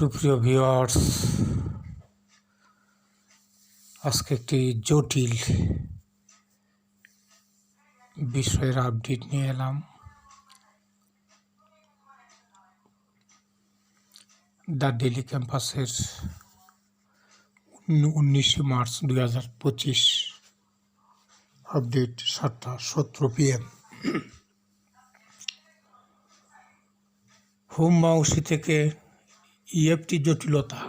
সুপ্রিয় ভিউয়ার্স, আজকে একটি জটিল বিষয়ের আপডেট নিয়ে এলাম। দ্য ডেলি ক্যাম্পাসের উনিশে মার্চ দুই হাজার পঁচিশ আপডেট সাতটা সতেরো পিএম। হোম মাউসি থেকে ইএফটি জটিলতা।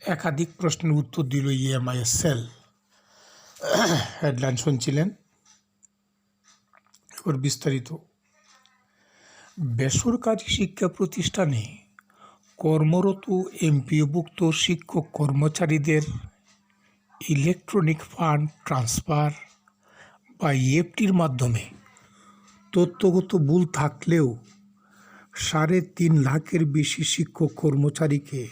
একাধিক প্রশ্নের উত্তর দিল ইএমআই সেল। হেডলাইন শুনছিলেন? এবার বিস্তারিত। বেসরকারি শিক্ষা প্রতিষ্ঠানে কর্মরত এমপিওভুক্ত শিক্ষক কর্মচারীদের ইলেকট্রনিক ফান্ড ট্রান্সফার বা ইএফটির মাধ্যমে তথ্যগত ভুল থাকলেও সাড়ে তিন লাখের বেশি শিক্ষক কর্মচারীকে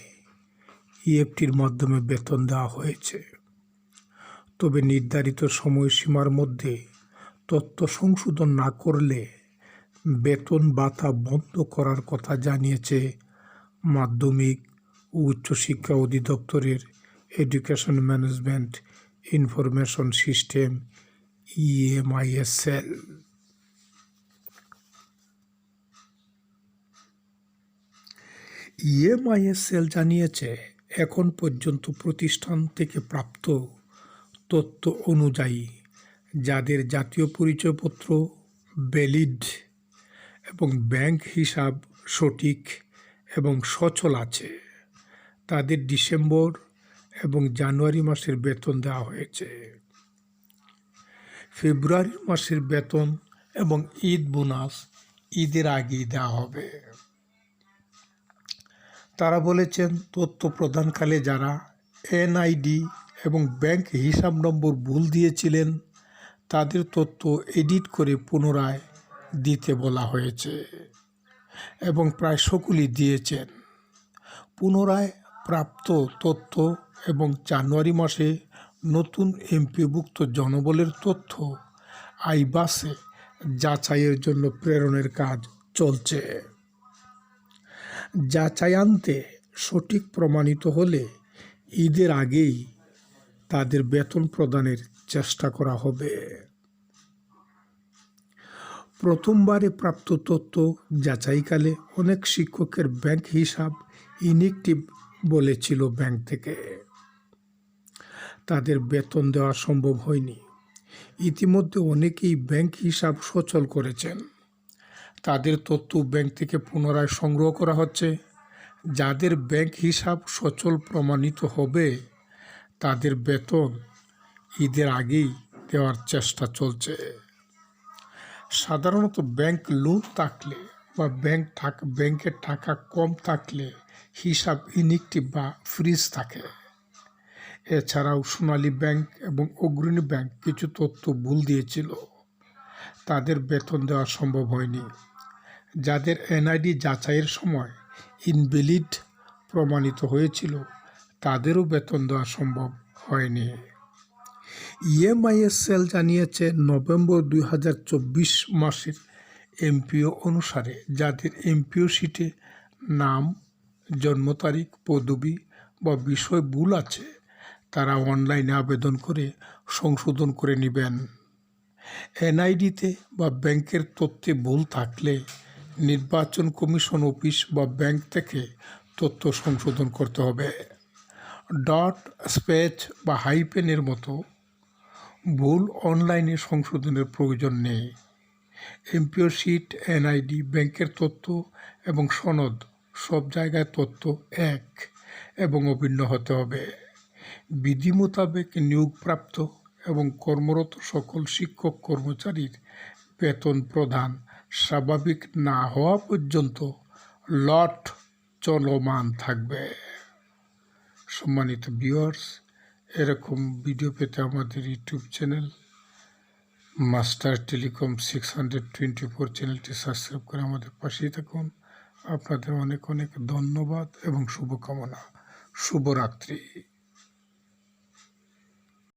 ইএফটির মাধ্যমে বেতন দেওয়া হয়েছে। তবে নির্ধারিত সময়সীমার মধ্যে তথ্য সংশোধন না করলে বেতন ভাতা বন্ধ করার কথা জানিয়েছে মাধ্যমিক ও উচ্চশিক্ষা অধিদপ্তরের education management information system EMISL. EMISL জানিয়েছে, এখন পর্যন্ত প্রতিষ্ঠান থেকে প্রাপ্ত তথ্য অনুযায়ী যাদের জাতীয় পরিচয়পত্র, ভ্যালিড এবং ব্যাংক হিসাব সঠিক এবং সচল আছে, তাদের ডিসেম্বর এবং জানুয়ারি মাসের বেতন দেওয়া হয়েছে। ফেব্রুয়ারি মাসের বেতন এবং ঈদ বোনাস ঈদের আগেই দেওয়া হবে। তারা বলেছেন, তথ্য প্রদানকালে যারা এনআইডি এবং ব্যাংক হিসাব নম্বর ভুল দিয়েছিলেন, তাদের তথ্য এডিট করে পুনরায় দিতে বলা হয়েছে এবং প্রায় সকলেই দিয়েছেন। পুনরায় প্রাপ্ত তথ্য এবং জানুয়ারি মাসে নতুন এমপিভুক্ত জনবলের তথ্য আইবাসে যাচাইয়ের জন্য প্রেরণের কাজ চলছে। যাচাই আনতে সঠিক প্রমাণিত হলে ঈদের আগেই তাদের বেতন প্রদানের চেষ্টা করা হবে। প্রথমবারে প্রাপ্ত তথ্য যাচাইকালে অনেক শিক্ষকের ব্যাংক হিসাব ইনএক্টিভ বলেছিল ব্যাংক থেকে। তাদের বেতন দেওয়া সম্ভব হয়নি। ইতিমধ্যে অনেকেই ব্যাংক হিসাব সচল করেছেন। তাদের তথ্য ব্যাংক থেকে পুনরায় সংগ্রহ করা হচ্ছে। যাদের ব্যাংক হিসাব সচল প্রমাণিত হবে, তাদের বেতন ঈদের আগেই দেওয়ার চেষ্টা চলছে। সাধারণত ব্যাংক লোন থাকলে বা ব্যাংক থাক ব্যাংকের টাকা কম থাকলে হিসাব ইনিকটিভ বা ফ্রিজ থাকে। এছাড়াও সোনালী ব্যাংক এবং অগ্রণী ব্যাংক কিছু তথ্য ভুল দিয়েছিল। তাদের বেতন দেওয়া সম্ভব হয়নি। যাদের এনআইডি যাচাইয়ের সময় ইনভ্যালিড প্রমাণিত হয়েছিল, তাদেরও বেতন দেওয়া সম্ভব হয়নি। ইএমআইএসএল জানিয়েছে, নভেম্বর দুই হাজার চব্বিশ মাসের এমপিও অনুসারে যাদের এমপিও সিটে নাম, জন্ম তারিখ, পদবি বা বিষয় ভুল আছে, তারা অনলাইনে আবেদন করে সংশোধন করে নেবেন। এনআইডিতে বা ব্যাংকের তথ্যে ভুল থাকলে নির্বাচন কমিশন অফিস বা ব্যাংক থেকে তথ্য সংশোধন করতে হবে। ডট স্পেচ বা হাইপেনের মতো ভুল অনলাইনে সংশোধনের প্রয়োজন নেই। এমপিও শিট, এনআইডি, ব্যাংকের তথ্য এবং সনদ, সব জায়গায় তথ্য এক এবং অভিন্ন হতে হবে। বিধি মোতাবেক নিয়োগপ্রাপ্ত এবং কর্মরত সকল শিক্ষক কর্মচারীর বেতন প্রদান স্বাভাবিক না হওয়া পর্যন্ত লট চলমান থাকবে। সম্মানিত ভিউয়ার্স, এরকম ভিডিও পেতে আমাদের YouTube channel master telecom six hundred twenty four চ্যানেলটি সাবস্ক্রাইব করে আমাদের পাশেই থাকুন। আপনাদের অনেক অনেক ধন্যবাদ এবং শুভকামনা। শুভরাত্রি।